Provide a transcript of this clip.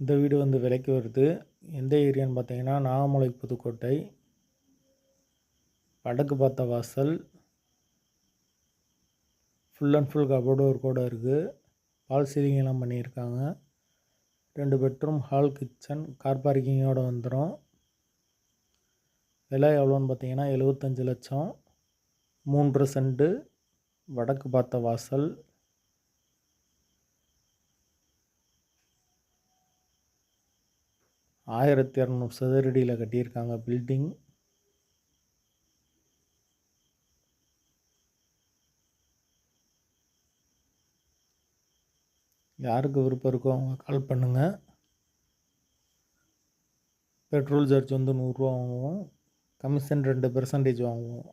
இந்த வீடு வந்து விலைக்கு வருது. எந்த ஏரியான்னு பார்த்தீங்கன்னா நாகமலை புதுக்கோட்டை வடக்கு பார்த்த வாசல் ஃபுல் அண்ட் ஃபுல் கபோர்டு ஒரு கூட இருக்குது பால் சீலிங் எல்லாம் பண்ணியிருக்காங்க. ரெண்டு பெட்ரூம் ஹால் கிச்சன் கார் பார்க்கிங்கோடு வந்துடும் விலை எவ்வளோன்னு பார்த்தீங்கன்னா எழுபத்தஞ்சு லட்சம். மூன்று சென்ட்டு வடக்கு பார்த்த வாசல் ஆயிரத்தி இரநூறு சதுரடியில் கட்டியிருக்காங்க பில்டிங் யாருக்கு விருப்பம் இருக்கோ அவங்க கால் பண்ணுங்கள் பெட்ரோல் சார்ஜ் வந்து நூறுரூவா வாங்குவோம். கமிஷன் ரெண்டு பெர்சன்டேஜ் வாங்குவோம்.